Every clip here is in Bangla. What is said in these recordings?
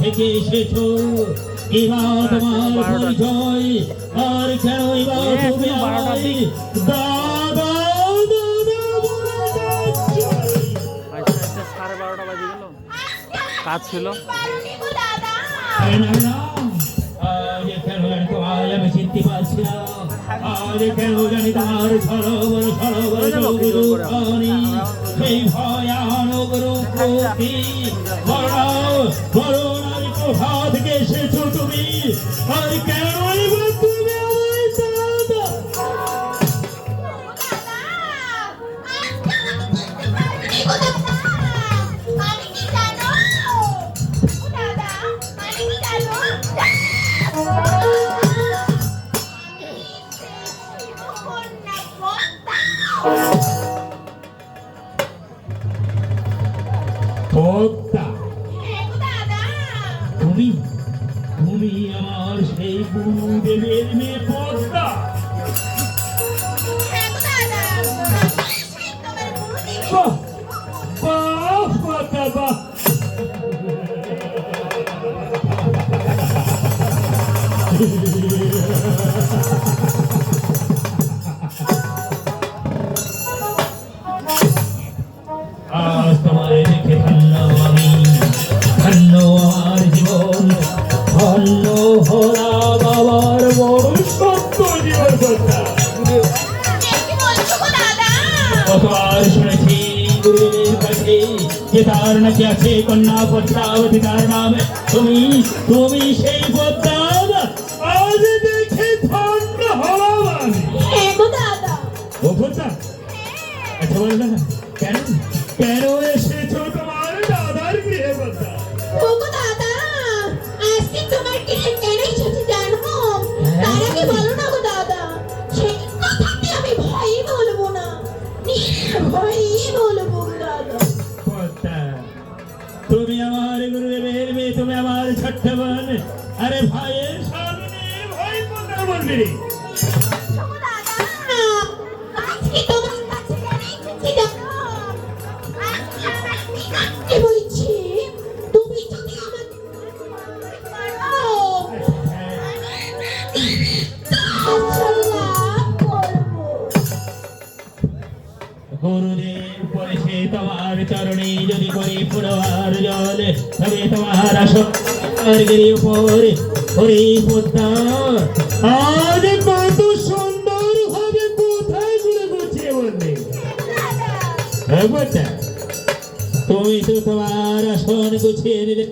থেকে এসেছ এবার তোমার পরিচয় আর কেন এবার তুমি আমায় দাদা? আচ্ছা আচ্ছা সাড়ে বারোটা বাজে গেল কাজ ছিল আমি চিনতে পারছি না আজ কেন জানি তোমার সরোবর সরোবর সেই ভয়ানক রূপটি বড় বড় নারী কোথা থেকে এসেছ তুমি। আর কেন যে তার নাকি আছে কন্যা পদ্মাবতী তার নাম। তুমি তুমি সেই পদ্মা আজ দেখে ধন্য হলাম ও পদ্মা আচ্ছা বলো না কেন? কেন এসেছ গুরুদেব পরেছে তোমার চরণে যদি করে তুমি তো তোমার আসন গুছিয়ে নিলে।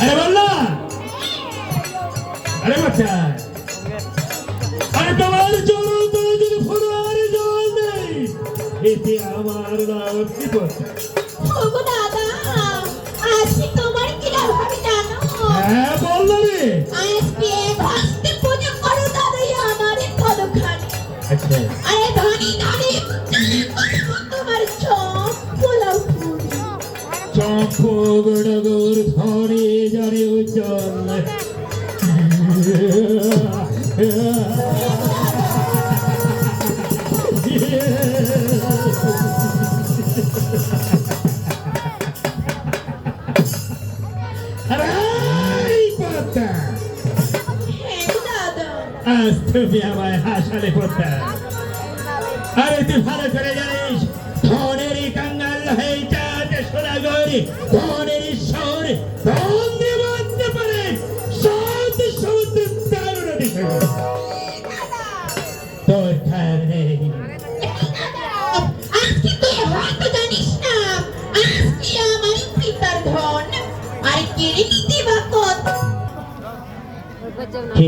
আরে বললা! আরে পদ্মা আরে তোমার এতে আমার নাম কি ওগো দাদা আজকে তোমার কি লাভ হবে জানো? হ্যাঁ বলল রে। আজকে ভক্তি পুজো করো দাদাই আমার পদখানে আচ্ছা। আরে ধনী ধনী তোমার চোখ পোলাও পুরি চম্পু গড়গর ধরে জারে উজ্জ্বল। আরে তুমি আমায় হাসালে পদ্মা আরে তুই ভালো করে জানিস ধনের কাঙ্গাল হয়ে চাঁদ সোনাগরি ধনের ঈশ্বর ধন দেবাতে পারে সাত সমুদ্র দারুণ বিষয় তোর ঠার নেই। আজকে তুই হয়তো জানিস না? আজকে আমার পিতার ধন? আর কেড়ে নিতে বা কত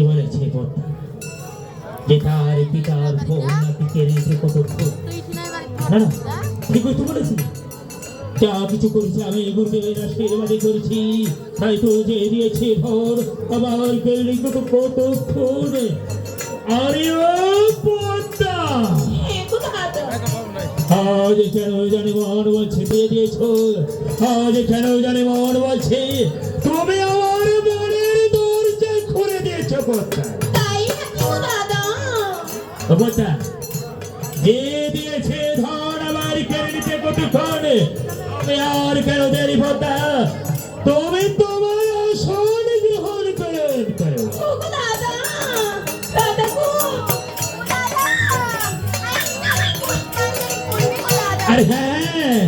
বলেছে পদ্মা বলেছি যা কিছু আমি আশীর্বাদে তাই তো যে দিয়েছে আবার কত কত আরে আজ কেন জানি মন বলছে, দিয়ে দিয়েছ। আজ কেন জানি মন বলছে, তুমি আমার মনের দরজা খুলে দিয়েছ ও যে দিয়েছে ধন আবার কেড়ে দিতে কতক্ষণ আমি আর কেন দেরি পদ্মা তুমি তোমার আসন গ্রহণ করেন করো দাদা আরে হ্যাঁ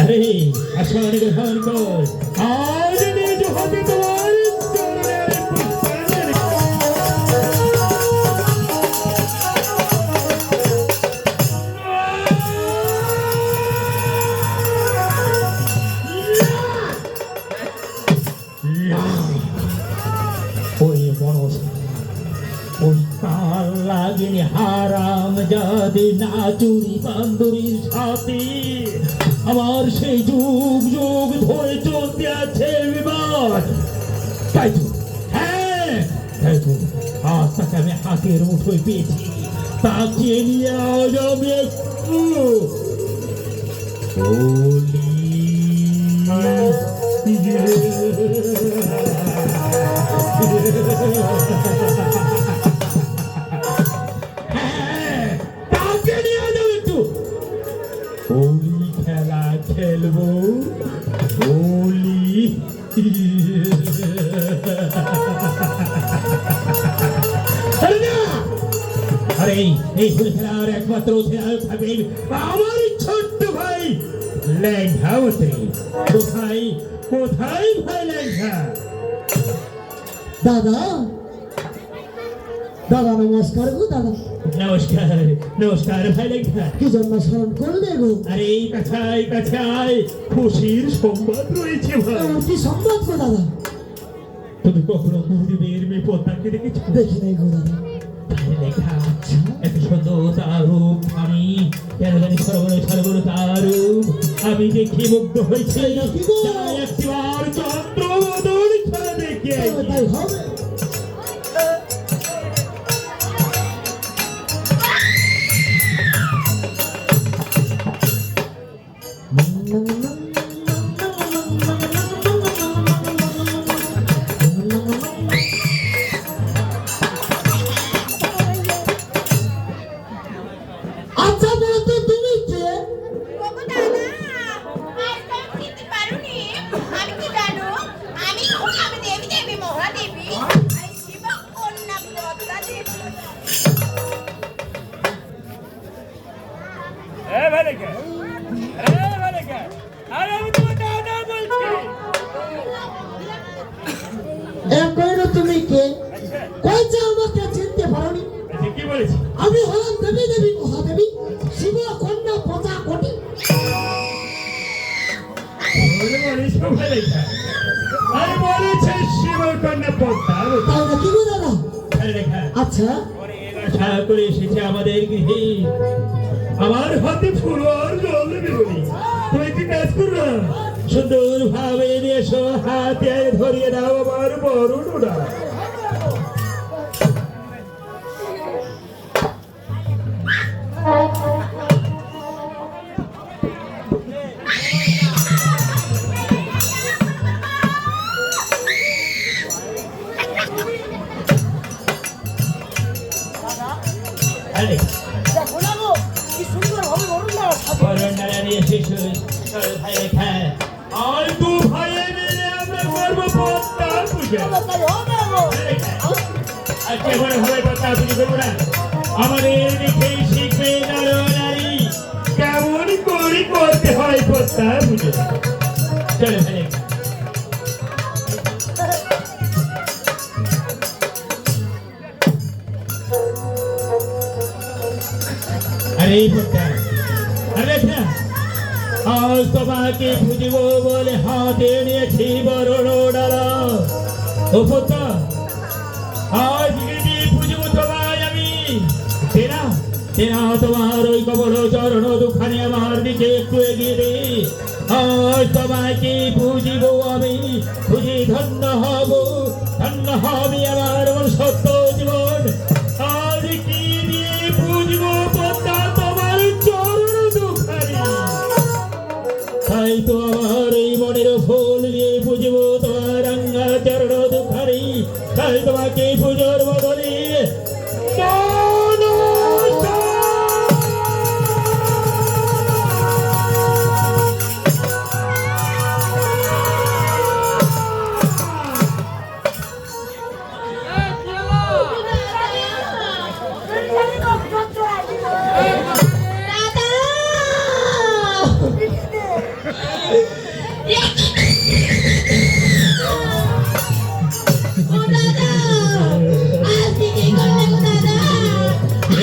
আরে আসন গ্রহণ কর চুরি বান্ধবীর সাথে আমার সেই যুগ যুগ ধরে চলতে আছে বিবাদ তাই তো? হ্যাঁ তাই তো। আজ তাকে আমি হাতের মুঠোয় পেয়েছি। তাকে নিয়ে আজ আমি একটু এই- খেলার একমাত্র অধিনায়ক থাকবে আমার ছোট্ট ভাই ল্যাংঘাওতে কোথায়? কোথায় ভাই ল্যাংঘা দাদা। দাদা নমস্কার গো দাদা। নমস্কার নমস্কার ভাই ল্যাংঘা কি জন্য স্মরণ করলে গো? আরে এই কাছায় কাছায় খুশির সংবাদ রয়েছে ভাই। কি সম্ভব গো দাদা? তুমি কখনো গুরুদেবের মেয়ে পদ্মাকে দেখেছ? দেখি নাই গো দাদা। তার লেখা তারূপ আমি কেন জানি সরবর তারূপ আমি দেখি মুগ্ধ হয়েছি? একটিবার চন্দ্রবদল খেলা দেখে আশা করে এসেছে আমাদের গৃহে। আমার হাতে ফুল আর জল তুমি কি কাজ সুন্দর ভাবে এসো হাতে ধরিয়ে দাও আমার বড় আরে পদ্মা আরে না আজ তোমাকে বুঝিব বলে হাতে নিয়েছি বড় ডালা। ও পদ্মা তেরা তোমার ওই কবর চরণ দুখানে আমার দিকে একটু এগিয়ে দে। আজ তোমাকে পুজিব আমি, পুজি ধন্য হব, ধন্য হবে আমার সত্য জীবন। আজ কি দিয়ে পুজব পদ্মা তোমার চরণ দুখানে? তাই তো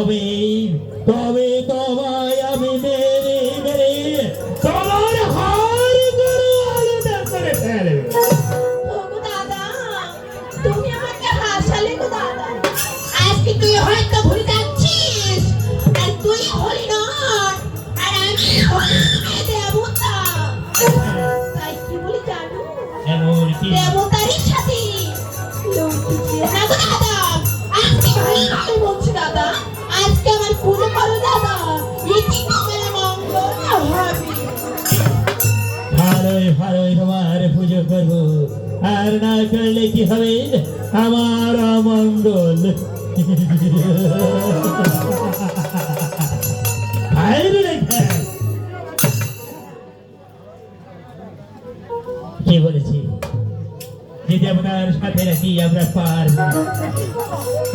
তবে তবে তোমায় আমি মেরে মেরে তোমার হার করে ফেলবে। তোমার পুজো করব। আর না করলে কি হবে? আমার অমঙ্গল। বাইরে কি বলেছি? যে দেবতার সাথে নাকি আমরা পার।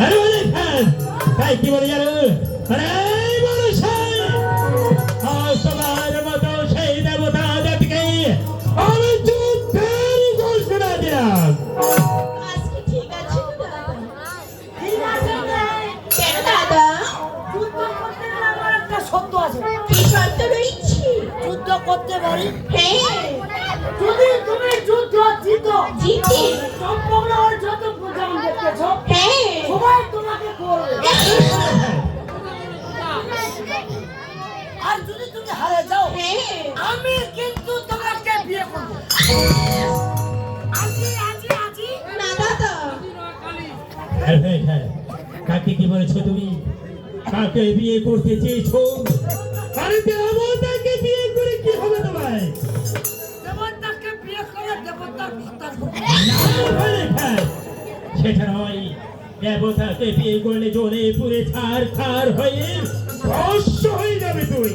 আরে তাই কি বলে জানো? আরে কাকে কি বলেছ তুমি? কাকে বিয়ে করতে চেয়েছো? আরে দেবতাকে বিয়ে করে কি হবে তোমায়? দেবতাকে বিয়ে করে দেবতার ভক্তার হ্যাঁ, সেটা নয়। দেবতাকে বিয়ে করলে জ্বলে পুড়ে ছার খার হয়ে ভস্য হয়ে যাবে তুই।